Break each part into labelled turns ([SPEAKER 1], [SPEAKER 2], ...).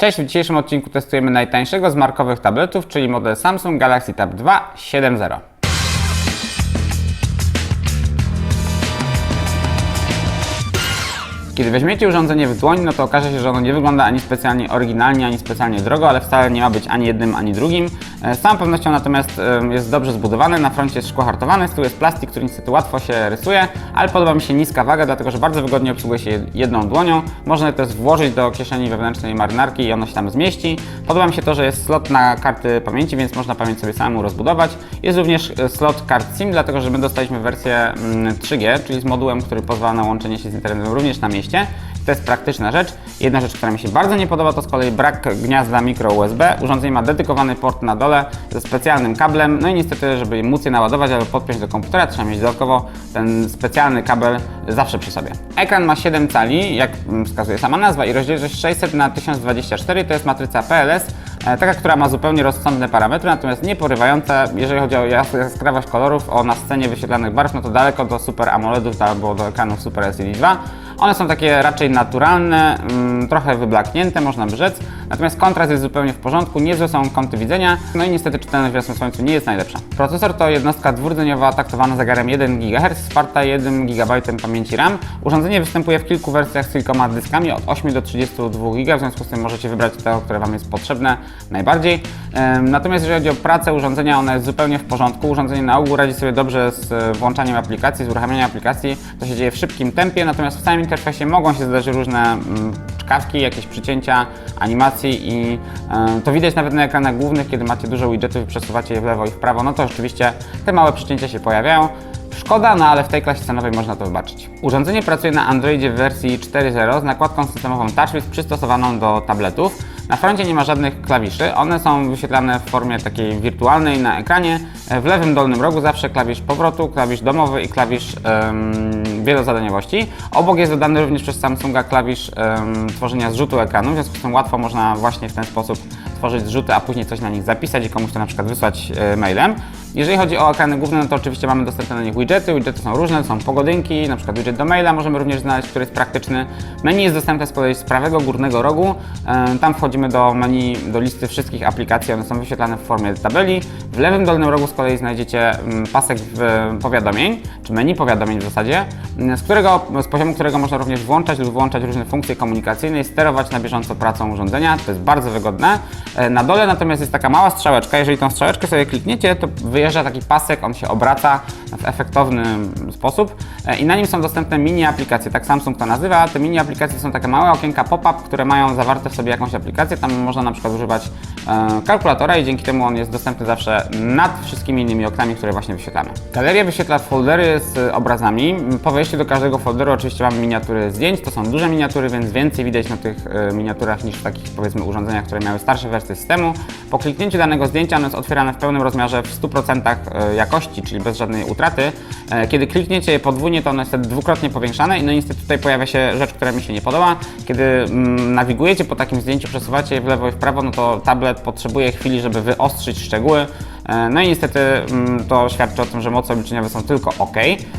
[SPEAKER 1] Cześć, w dzisiejszym odcinku testujemy najtańszego z markowych tabletów, czyli model Samsung Galaxy Tab 2 7.0. Kiedy weźmiecie urządzenie w dłoń, no to okaże się, że ono nie wygląda ani specjalnie oryginalnie, ani specjalnie drogo, ale wcale nie ma być ani jednym, ani drugim. E, Z całą pewnością natomiast e, jest dobrze zbudowany, na froncie jest szkło hartowane, z tyłu jest plastik, który niestety łatwo się rysuje, ale podoba mi się niska waga, dlatego że bardzo wygodnie obsługuje się jedną dłonią. Można też włożyć do kieszeni wewnętrznej marynarki i ono się tam zmieści. Podoba mi się to, że jest slot na karty pamięci, więc można pamięć sobie samemu rozbudować. Jest również e, slot kart SIM, dlatego że my dostaliśmy wersję mm, 3G, czyli z modułem, który pozwala na łączenie się z internetem również na mieście. To jest praktyczna rzecz. Jedna rzecz, która mi się bardzo nie podoba, to z kolei brak gniazda micro USB. Urządzenie ma dedykowany port na dole ze specjalnym kablem. No i niestety, żeby móc je naładować albo podpiąć do komputera, trzeba mieć dodatkowo ten specjalny kabel zawsze przy sobie. Ekran ma 7 cali, jak mm, wskazuje sama nazwa, i rozdzielczość 600 na 1024 to jest matryca PLS, e, taka, która ma zupełnie rozsądne parametry, natomiast nie porywające, jeżeli chodzi o jas- jaskrawość kolorów, o na scenie wyświetlanych barw, no to daleko do Super AMOLEDów albo do ekranów Super LCD 2. One są takie raczej naturalne, mm, trochę wyblaknięte, można by rzec. Natomiast kontrast jest zupełnie w porządku, niezłe są kąty widzenia, no i niestety czytelność w jasnym słońcu nie jest najlepsza. Procesor to jednostka dwurdzeniowa taktowana zegarem 1 GHz, wsparta 1 GB pamięci RAM. Urządzenie występuje w kilku wersjach z kilkoma dyskami od 8 do 32 GB, w związku z tym możecie wybrać to, które Wam jest potrzebne najbardziej. Natomiast jeżeli chodzi o pracę urządzenia, ona jest zupełnie w porządku. Urządzenie na ogół radzi sobie dobrze z e, włączaniem aplikacji, z uruchamianiem aplikacji. To się dzieje w szybkim tempie, natomiast w samym interfejsie mogą się zdarzyć różne mm, czkawki, jakieś przycięcia, animacji i e, to widać nawet na ekranach głównych, kiedy macie dużo widgetów i przesuwacie je w lewo i w prawo, no to rzeczywiście te małe przycięcia się pojawiają. Szkoda, no ale w tej klasie cenowej można to wybaczyć. Urządzenie pracuje na Androidzie w wersji 4.0 z nakładką systemową TouchWiz przystosowaną do tabletów. Na froncie nie ma żadnych klawiszy, one są wyświetlane w formie takiej wirtualnej na ekranie. W lewym dolnym rogu zawsze klawisz powrotu, klawisz domowy i klawisz em, wielozadaniowości. Obok jest dodany również przez Samsunga klawisz tworzenia zrzutu ekranu, w związku z tym łatwo można właśnie w ten sposób tworzyć zrzuty, a później coś na nich zapisać i komuś to na przykład wysłać e, mailem. Jeżeli chodzi o ekrany główne, no to oczywiście mamy dostępne na nich widgety. Widgety są różne, są pogodynki, na przykład widget do maila możemy również znaleźć, który jest praktyczny. Menu jest dostępne z prawego górnego rogu. E, Tam wchodzimy do menu, do listy wszystkich aplikacji, one są wyświetlane w formie tabeli. W lewym dolnym rogu z kolei znajdziecie mm, pasek w powiadomień, czy menu powiadomień w zasadzie, mm, z, którego, z poziomu którego można również włączać lub włączać różne funkcje komunikacyjne i sterować na bieżąco pracą urządzenia. To jest bardzo wygodne. E, Na dole natomiast jest taka mała strzałeczka. Jeżeli tą strzałeczkę sobie klikniecie, to wyjeżdża taki pasek, on się obraca w efektowny sposób e, i na nim są dostępne mini aplikacje, tak Samsung to nazywa. Te mini aplikacje są takie małe okienka pop-up, które mają zawarte w sobie jakąś aplikację. Tam można na przykład używać e, kalkulatora i dzięki temu on jest dostępny zawsze nad wszystkimi innymi oknami, które właśnie wyświetlamy. Galeria wyświetla foldery z obrazami. Po wejściu do każdego folderu oczywiście mamy miniatury zdjęć. To są duże miniatury, więc więcej widać na tych miniaturach niż w takich powiedzmy urządzeniach, które miały starsze wersje systemu. Po kliknięciu danego zdjęcia ono jest otwierane w pełnym rozmiarze w 100% e, jakości, czyli bez żadnej utraty. E, Kiedy klikniecie je podwójnie, to ono jest wtedy dwukrotnie powiększane i no niestety tutaj pojawia się rzecz, która mi się nie podoba. Kiedy mm, nawigujecie po takim zdjęciu, przesuwacie je w lewo i w prawo, no to tablet potrzebuje chwili, żeby wyostrzyć szczegóły. E, No i niestety mm, to świadczy o tym, że moce obliczeniowe są tylko OK.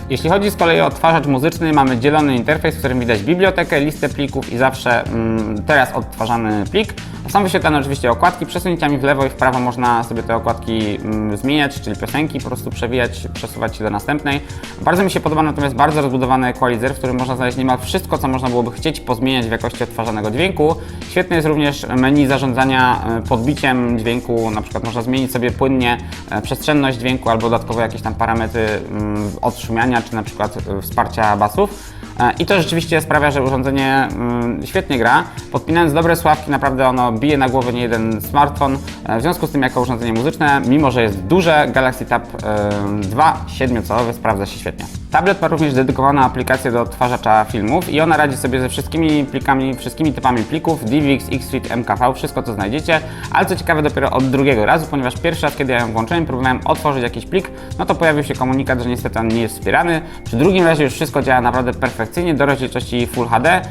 [SPEAKER 1] Jeśli chodzi z kolei o odtwarzacz muzyczny, mamy dzielony interfejs, w którym widać bibliotekę, listę plików i zawsze mm, teraz odtwarzany plik. Są wyświetlane oczywiście okładki, przesunięciami w lewo i w prawo można sobie te okładki mm, zmieniać, czyli piosenki po prostu przewijać, przesuwać się do następnej. Bardzo mi się podoba natomiast bardzo rozbudowany equalizer, w którym można znaleźć niemal wszystko, co można byłoby chcieć pozmieniać w jakości odtwarzanego dźwięku. Świetne jest również menu zarządzania e, podbiciem dźwięku, na przykład można zmienić sobie płynnie przestrzenność dźwięku albo dodatkowo jakieś tam parametry mm, odszumiania, czy na przykład e, wsparcia basów. E, I to rzeczywiście sprawia, że urządzenie mm, świetnie gra. Podpinając dobre sławki, naprawdę ono bije na głowę nie jeden smartfon. E, W związku z tym, jako urządzenie muzyczne, mimo że jest duże, Galaxy Tab e, 2 7-calowy sprawdza się świetnie. Tablet ma również dedykowaną aplikację do odtwarzacza filmów i ona radzi sobie ze wszystkimi plikami, wszystkimi typami plików, DivX, Xsuite, MKV, wszystko co znajdziecie, ale co ciekawe dopiero od drugiego razu, ponieważ pierwszy raz, kiedy ja ją włączyłem, próbowałem otworzyć jakiś plik, no to pojawił się komunikat, że niestety on nie jest wspierany. Przy drugim razie już wszystko działa naprawdę perfekcyjnie, do rozdzielczości Full HD.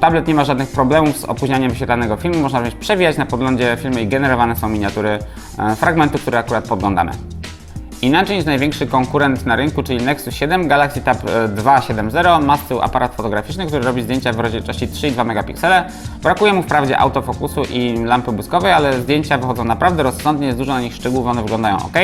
[SPEAKER 1] Tablet nie ma żadnych problemów z opóźnianiem wyświetlanego filmu, można również przewijać na podglądzie filmy i generowane są miniatury e, fragmentu, które akurat podglądamy. Inaczej niż największy konkurent na rynku, czyli Nexus 7, Galaxy Tab e, 2 7.0 ma z tyłu aparat fotograficzny, który robi zdjęcia w rozdzielczości 3,2 megapiksele. Brakuje mu wprawdzie autofokusu i lampy błyskowej, ale zdjęcia wychodzą naprawdę rozsądnie, jest dużo na nich szczegółów, one wyglądają ok.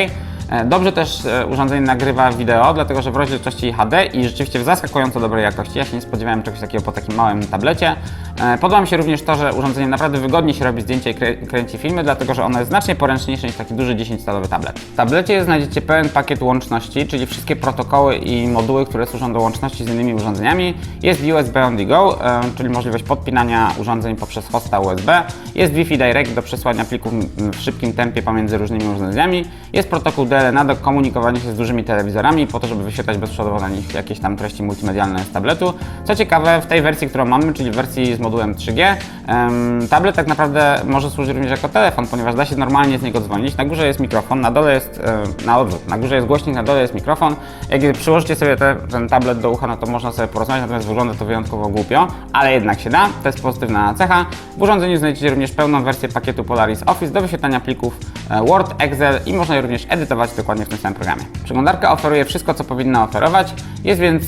[SPEAKER 1] E, Dobrze też e, urządzenie nagrywa wideo, dlatego że w rozdzielczości HD i rzeczywiście w zaskakująco dobrej jakości. Ja się nie spodziewałem czegoś takiego po takim małym tablecie. E, Podoba mi się również to, że urządzenie naprawdę wygodnie się robi zdjęcia i krę- kręci filmy, dlatego że ono jest znacznie poręczniejsze niż taki duży 10-calowy tablet. W tablecie znajdziecie pełen pakiet łączności, czyli wszystkie protokoły i moduły, które służą do łączności z innymi urządzeniami. Jest USB on the go, czyli możliwość podpinania urządzeń poprzez hosta USB. Jest Wi-Fi Direct do przesłania plików w szybkim tempie pomiędzy różnymi urządzeniami. Jest protokół DLNA do komunikowania się z dużymi telewizorami po to, żeby wyświetlać bezprzewodowo na nich jakieś tam treści multimedialne z tabletu. Co ciekawe, w tej wersji, którą mamy, czyli w wersji z modułem 3G, em, tablet tak naprawdę może służyć również jako telefon, ponieważ da się normalnie z niego dzwonić. Na górze jest mikrofon, na dole jest, e, na odwrót, na górze jest głośnik, na dole jest mikrofon. Jak przyłożycie sobie te, ten tablet do ucha, no to można sobie porozmawiać, natomiast wygląda to wyjątkowo głupio, ale jednak się da, to jest pozytywna cecha. W urządzeniu znajdziecie również pełną wersję pakietu Polaris Office do wyświetlania plików Word, Excel i można je również edytować dokładnie w tym samym programie. Przeglądarka oferuje wszystko, co powinna oferować. Jest więc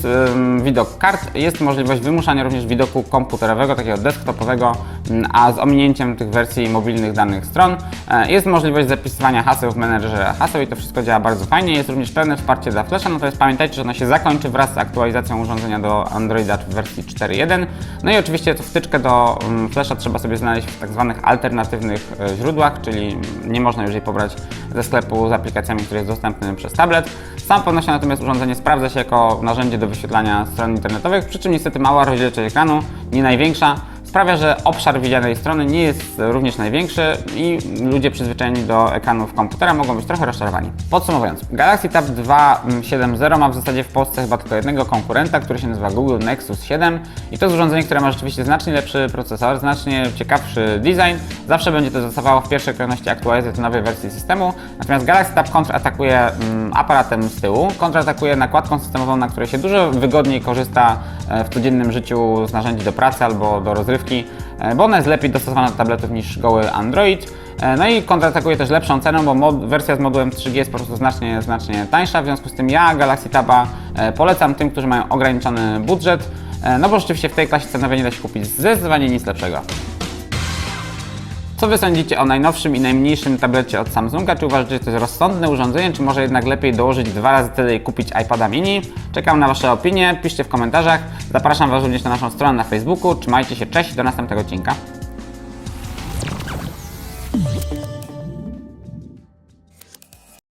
[SPEAKER 1] widok kart, jest możliwość wymuszania również widoku komputerowego, takiego desktopowego, ym, a z ominięciem tych wersji mobilnych danych stron. E, Jest możliwość zapisywania haseł w menedżerze haseł i to wszystko działa bardzo fajnie. Jest również pełne wsparcie dla Flasha, natomiast pamiętajcie, że ono się zakończy wraz z aktualizacją urządzenia do Androida w wersji 4.1. No i oczywiście tę wtyczkę do ym, Flasha trzeba sobie znaleźć w tak zwanych alternatywnych e, źródłach, czyli nie można jej pobrać ze sklepu z aplikacjami, który jest dostępny przez tablet. Z całą pewnością natomiast urządzenie sprawdza się jako narzędzie do wyświetlania stron internetowych, przy czym niestety mała rozdzielczość ekranu, nie największa, sprawia, że obszar widzianej strony nie jest również największy i ludzie przyzwyczajeni do ekranów komputera mogą być trochę rozczarowani. Podsumowując, Galaxy Tab 2 7.0 ma w zasadzie w Polsce chyba tylko jednego konkurenta, który się nazywa Google Nexus 7 i to jest urządzenie, które ma rzeczywiście znacznie lepszy procesor, znacznie ciekawszy design. Zawsze będzie to zostawało w pierwszej kolejności aktualizacji nowej wersji systemu, natomiast Galaxy Tab kontratakuje mm, aparatem z tyłu, kontratakuje nakładką systemową, na której się dużo wygodniej korzysta e, w codziennym życiu z narzędzi do pracy albo do rozrywki, e, bo ona jest lepiej dostosowana do tabletów niż goły Android. E, No i kontratakuje też lepszą ceną, bo mod, wersja z modułem 3G jest po prostu znacznie, znacznie tańsza, w związku z tym ja Galaxy Taba e, polecam tym, którzy mają ograniczony budżet, no bo rzeczywiście w tej klasie cenowej nie da się kupić zdecydowanie nic lepszego. Co Wy sądzicie o najnowszym i najmniejszym tablecie od Samsunga? Czy uważacie, że to jest rozsądne urządzenie, czy może jednak lepiej dołożyć dwa razy tyle i kupić iPada mini? Czekam na Wasze opinie, piszcie w komentarzach. Zapraszam Was również na naszą stronę na Facebooku. Trzymajcie się, cześć, do następnego odcinka.